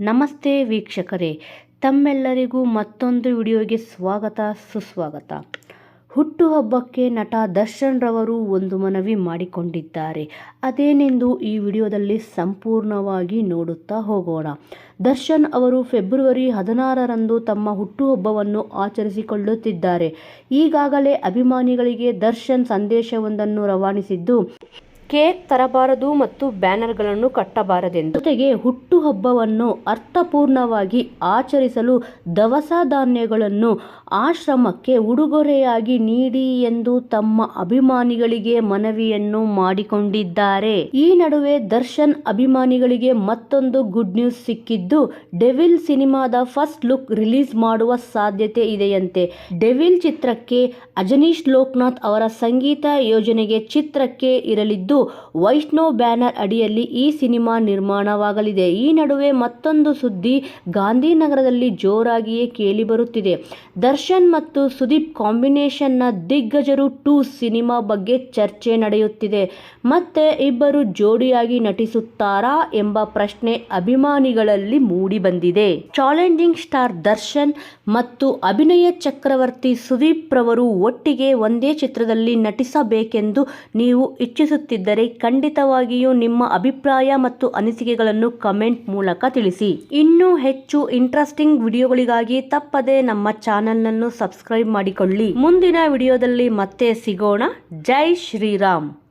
ನಮಸ್ತೆ ವೀಕ್ಷಕರೇ, ತಮ್ಮೆಲ್ಲರಿಗೂ ಮತ್ತೊಂದು ವಿಡಿಯೋಗೆ ಸ್ವಾಗತ, ಸುಸ್ವಾಗತ. ಹುಟ್ಟುಹಬ್ಬಕ್ಕೆ ನಟ ದರ್ಶನ್ ರವರು ಒಂದು ಮನವಿ ಮಾಡಿಕೊಂಡಿದ್ದಾರೆ. ಅದೇನೆಂದು ಈ ವಿಡಿಯೋದಲ್ಲಿ ಸಂಪೂರ್ಣವಾಗಿ ನೋಡುತ್ತಾ ಹೋಗೋಣ. ದರ್ಶನ್ ಅವರು ಫೆಬ್ರವರಿ ಹದಿನಾರರಂದು ತಮ್ಮ ಹುಟ್ಟುಹಬ್ಬವನ್ನು ಆಚರಿಸಿಕೊಳ್ಳುತ್ತಿದ್ದಾರೆ. ಈಗಾಗಲೇ ಅಭಿಮಾನಿಗಳಿಗೆ ದರ್ಶನ್ ಸಂದೇಶವೊಂದನ್ನು ರವಾನಿಸಿದ್ದು ಕೇಕ್ ತರಬಾರದು ಮತ್ತು ಬ್ಯಾನರ್ಗಳನ್ನು ಕಟ್ಟಬಾರದೆಂದು. ಜೊತೆಗೆ ಹುಟ್ಟುಹಬ್ಬವನ್ನು ಅರ್ಥಪೂರ್ಣವಾಗಿ ಆಚರಿಸಲು ದವಸ ಧಾನ್ಯಗಳನ್ನು ಆಶ್ರಮಕ್ಕೆ ಉಡುಗೊರೆಯಾಗಿ ನೀಡಿ ಎಂದು ತಮ್ಮ ಅಭಿಮಾನಿಗಳಿಗೆ ಮನವಿಯನ್ನು ಮಾಡಿಕೊಂಡಿದ್ದಾರೆ. ಈ ನಡುವೆ ದರ್ಶನ್ ಅಭಿಮಾನಿಗಳಿಗೆ ಮತ್ತೊಂದು ಗುಡ್ ನ್ಯೂಸ್ ಸಿಕ್ಕಿದ್ದು, ಡೆವಿಲ್ ಸಿನಿಮಾದ ಫಸ್ಟ್ ಲುಕ್ ರಿಲೀಸ್ ಮಾಡುವ ಸಾಧ್ಯತೆ ಇದೆಯಂತೆ. ಡೆವಿಲ್ ಚಿತ್ರಕ್ಕೆ ಅಜನೀಶ್ ಲೋಕನಾಥ್ ಅವರ ಸಂಗೀತ ಯೋಜನೆಗೆ ಚಿತ್ರಕ್ಕೆ ಇರಲಿದ್ದು ವೈಷ್ಣವ್ ಬ್ಯಾನರ್ ಅಡಿಯಲ್ಲಿ ಈ ಸಿನಿಮಾ ನಿರ್ಮಾಣವಾಗಲಿದೆ. ಈ ನಡುವೆ ಮತ್ತೊಂದು ಸುದ್ದಿ ಗಾಂಧಿನಗರದಲ್ಲಿ ಜೋರಾಗಿಯೇ ಕೇಳಿಬರುತ್ತಿದೆ ದರ್ಶನ್ ಮತ್ತು ಸುದೀಪ್ ಕಾಂಬಿನೇಷನ್ನ ದಿಗ್ಗಜರು ಟೂ ಸಿನಿಮಾ ಬಗ್ಗೆ ಚರ್ಚೆ ನಡೆಯುತ್ತಿದೆ. ಮತ್ತೆ ಇಬ್ಬರು ಜೋಡಿಯಾಗಿ ನಟಿಸುತ್ತಾರಾ ಎಂಬ ಪ್ರಶ್ನೆ ಅಭಿಮಾನಿಗಳಲ್ಲಿ ಮೂಡಿಬಂದಿದೆ ಚಾಲೆಂಜಿಂಗ್ ಸ್ಟಾರ್ ದರ್ಶನ್ ಮತ್ತು ಅಭಿನಯ ಚಕ್ರವರ್ತಿ ಸುದೀಪ್ ರವರು ಒಟ್ಟಿಗೆ ಒಂದೇ ಚಿತ್ರದಲ್ಲಿ ನಟಿಸಬೇಕೆಂದು ನೀವು ಇಚ್ಛಿಸುತ್ತಿದ್ದರೆ ಖಂಡಿತವಾಗಿಯೂ ನಿಮ್ಮ ಅಭಿಪ್ರಾಯ ಮತ್ತು ಅನಿಸಿಕೆಗಳನ್ನು ಕಮೆಂಟ್ ಮೂಲಕ ತಿಳಿಸಿ. ಇನ್ನೂ ಹೆಚ್ಚು ಇಂಟ್ರೆಸ್ಟಿಂಗ್ ವಿಡಿಯೋಗಳಿಗಾಗಿ ತಪ್ಪದೆ ನಮ್ಮ ಚಾನೆಲ್ನನ್ನು ಸಬ್ಸ್ಕ್ರೈಬ್ ಮಾಡಿಕೊಳ್ಳಿ. ಮುಂದಿನ ವಿಡಿಯೋದಲ್ಲಿ ಮತ್ತೆ ಸಿಗೋಣ. ಜೈ ಶ್ರೀರಾಮ್.